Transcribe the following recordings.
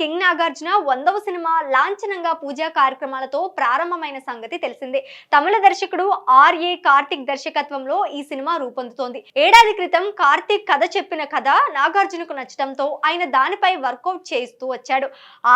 King Nagarjuna వందవ cinema లాంఛనంగా పూజా కార్యక్రమాలతో ప్రారంభమైన సంగతి తెలిసిందే. తమిళ దర్శకుడు ఆర్ఏ కార్తిక్ దర్శకత్వంలో ఈ సినిమా రూపొందుతోంది. ఏడాది క్రితం కార్తిక్ కథ చెప్పిన కథ నాగార్జునకు నచ్చడంతో ఆయన దానిపై వర్కౌట్ చేస్తూ వచ్చాడు.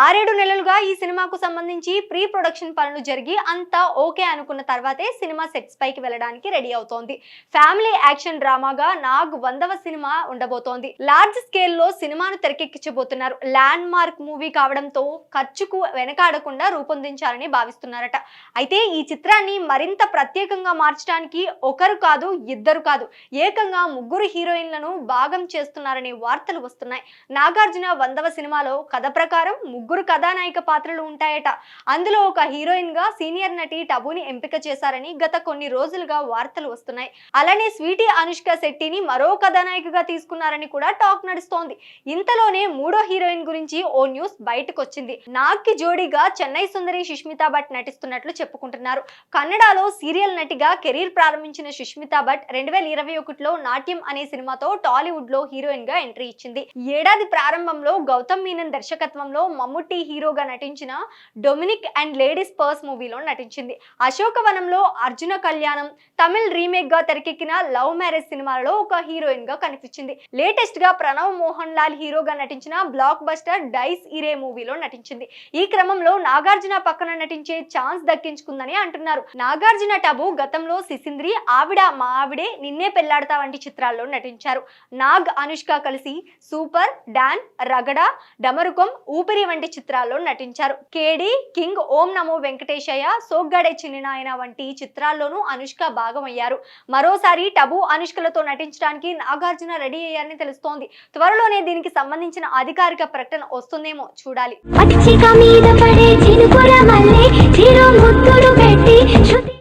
ఆరేడు నెలలుగా ఈ సినిమాకు సంబంధించి ప్రీ ప్రొడక్షన్ పనులు జరిగి అంతా ఓకే అనుకున్న తర్వాతే సినిమా సెట్స్ పైకి వెళ్ళడానికి రెడీ అవుతోంది. ఫ్యామిలీ యాక్షన్ డ్రామాగా నాగ్ వందవ సినిమా ఉండబోతోంది. లార్జ్ స్కేల్లో సినిమాను తెరకెక్కించబోతున్నారు. ల్యాండ్ మార్క్ మూవీ కావడంతో ఖర్చుకు వెనకాడకుండా రూపొందించాలని భావిస్తున్నారట. అయితే ఈ చిత్రాన్ని మరింత ప్రత్యేకంగా మార్చడానికి ఒకరు కాదు ఇద్దరు కాదు ఏకంగా ముగ్గురు హీరోయిన్లను భాగం చేస్తున్నారనే వార్తలు వస్తున్నాయి. నాగార్జున వందవ సినిమాలో కథ ప్రకారం ముగ్గురు కథానాయిక పాత్రలు ఉంటాయట. అందులో ఒక హీరోయిన్గా సీనియర్ నటి టబుని ఎంపిక చేశారని గత కొన్ని రోజులుగా వార్తలు వస్తున్నాయి. అలానే స్వీటీ అనుష్క శెట్టిని మరో కథానాయికగా తీసుకున్నారని కూడా టాక్ నడుస్తోంది. ఇంతలోనే మూడో హీరోయిన్ గురించి ఓ న్యూస్ బయటకు వచ్చింది నాగ్కి జోడీగా చెన్నై సుందరి సుష్మితా భట్ నటిస్తున్నట్లు చెప్పుకుంటున్నారు. కన్నడలో సీరియల్ నటిగా కెరీర్ ప్రారంభించిన సుష్మితా భట్ రెండు వేల ఇరవై ఒకటిలో నాట్యం అనే సినిమాతో టాలీవుడ్లో హీరోయిన్గా ఎంట్రీ ఇచ్చింది. ఏడాది ప్రారంభంలో గౌతమ్ మీనన్ దర్శకత్వంలో మమ్ముట్టి హీరోగా నటించిన డొమినిక్ అండ్ లేడీస్ పర్స్ మూవీలో నటించింది. అశోకవనంలో అర్జున కళ్యాణం తమిళ్ రీమేక్గా తెరకెక్కిన లవ్ మ్యారేజ్ సినిమాలో ఒక హీరోయిన్గా కనిపించింది. లేటెస్ట్గా ప్రణవ్ మోహన్ లాల్ హీరోగా నటించిన బ్లాక్ బస్టర్ డైస్ ఇరే మూవీలో నటించింది. ఈ క్రమంలో నాగార్జున పక్కన నటించే ఛాన్స్ దక్కించుకుందని అంటున్నారు. నాగార్జున టబు గతంలో సిసింద్రి ఆవిడ మా ఆవిడే నిన్నే పెళ్ళాడతా వంటి చిత్రాల్లో నటించారు. నాగ్ అనుష్క కలిసి సూపర్ డాన్ రగడ డమరుకం ఊపిరి వంటి చిత్రాల్లో నటించారు. కేడి కింగ్ ఓం నమో వెంకటేశయ్య సోగ్గాడే చిన్ననాయన వంటి చిత్రాల్లోనూ అనుష్క భాగమయ్యారు. మరోసారి టబు అనుష్కలతో నటించడానికి నాగార్జున రెడీ అయ్యారని తెలుస్తోంది. త్వరలోనే దీనికి సంబంధించిన అధికారిక ప్రకటన వస్తుందేమో ఏమో చూడాలి.